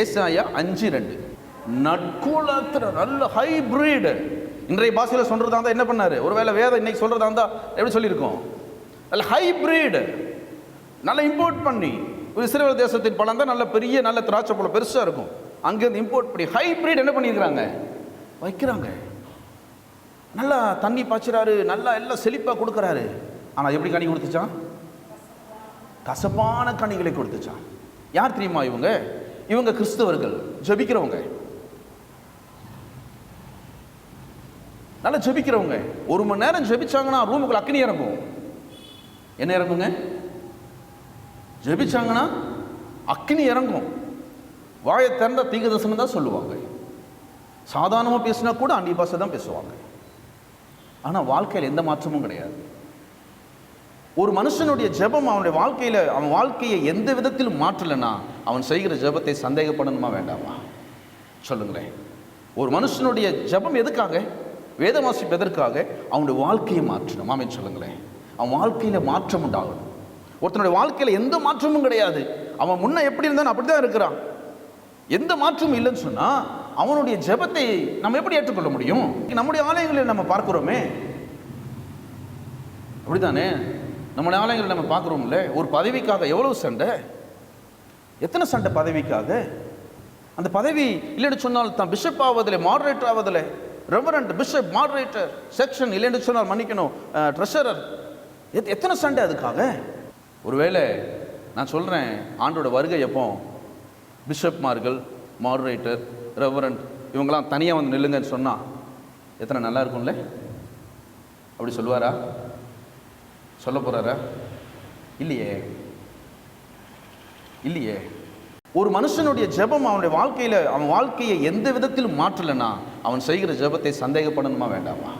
ஏசாயா அஞ்சு ரெண்டு. நட்குலத்தில் நல்ல ஹைபிரிடு இன்றைய பாஷையில் சொல்றதா இருந்தால் என்ன பண்ணாரு? ஒருவேளை வேதம் இன்னைக்கு சொல்றதா இருந்தால் எப்படி சொல்லியிருக்கோம்? நல்ல ஹைபிரிடு நல்லா இம்போர்ட் பண்ணி ஒரு இஸ்ரேல் தேசத்தின் பழம் தான் நல்ல பெரிய நல்ல திராட்சை பழம் பெருசாக இருக்கும். அங்கேருந்து இம்போர்ட் பண்ணி ஹைபிரிட் என்ன பண்ணியிருக்கிறாங்க? வைக்கிறாங்க. நல்லா தண்ணி பாய்ச்சுறாரு நல்லா எல்லாம் செழிப்பாக கொடுக்குறாரு. ஆனால் எப்படி கனி கொடுத்துச்சான் கசப்பான கனிகளை கொடுத்துச்சான் யார் தெரியுமா இவங்க? இவங்க கிறிஸ்தவர்கள் ஜெபிக்கிறவங்க. நல்லா ஜெபிக்கிறவங்க. ஒரு மணி நேரம் ஜெபிச்சாங்கன்னா ரூமுக்குள்ள அக்னி இறங்கும். என்ன இறங்குங்க? ஜெபிச்சாங்கன்னா அக்னி இறங்கும். வாயை திறந்த தீங்க தரிசனம் தான் சொல்லுவாங்க. சாதாரணமாக பேசினா கூட அந்நிய பாஷை தான் பேசுவாங்க. ஆனால் வாழ்க்கையில் எந்த மாற்றமும் கிடையாது. ஒரு மனுஷனுடைய ஜெபம் அவனுடைய வாழ்க்கையில் அவன் வாழ்க்கையை எந்த விதத்திலும் மாற்றலைன்னா அவன் செய்கிற ஜெபத்தை சந்தேகப்படணுமா வேண்டாமா? சொல்லுங்களேன். ஒரு மனுஷனுடைய ஜெபம் எதுக்காக? வேத வாசிப்பு எதற்காக? அவனுடைய வாழ்க்கையை மாற்றணும். ஆமென் சொல்லுங்களேன். அவன் வாழ்க்கையில் மாற்றம் உண்டாகணும். ஒருத்தனுடைய வாழ்க்கையில் எந்த மாற்றமும் கிடையாது. அவன் முன்ன எப்படி இருந்தான் அப்படி தான் இருக்கிறான். எந்த மாற்றமும் இல்லைன்னு சொன்னால் அவனுடைய ஜெபத்தை நம்ம எப்படி ஏற்றுக்கொள்ள முடியும்? நம்முடைய ஆலயங்களில் நம்ம பார்க்குறோமே. அப்படிதானே நம்ம ஆலயங்களை நம்ம பார்க்குறோம்ல ஒரு பதவிக்காக எவ்வளவு சண்டை? எத்தனை சண்டை பதவிக்காக? அந்த பதவி இல்லைன்னு சொன்னால் தான் பிஷப் ஆவதில்லை மாடரேட்டர் ஆவதில்லை. ரெவரண்ட் பிஷப் மாடரேட்டர் செக்ஷன் இல்லைன்னு சொன்னால் மன்னிக்கணும் ட்ரெஷரர் எத் எத்தனை சண்டை அதுக்காக? ஒருவேளை நான் சொல்கிறேன் ஆண்டோட வருகை எப்போ? பிஷப்மார்கள் மாடரேட்டர் ரெவரண்ட் இவங்கெல்லாம் தனியாக வந்து நில்லுங்கன்னு சொன்னால் எத்தனை நல்லா இருக்கும்ல? அப்படி சொல்லுவாரா? சொல்ல போகிறாரா இல்லையே. இல்லையே. ஒரு மனுஷனுடைய ஜெபம் அவனுடைய வாழ்க்கையில் அவன் வாழ்க்கையை எந்த விதத்திலும் மாற்றலைன்னா அவன் செய்கிற ஜெபத்தை சந்தேகப்படணுமா வேண்டாமா?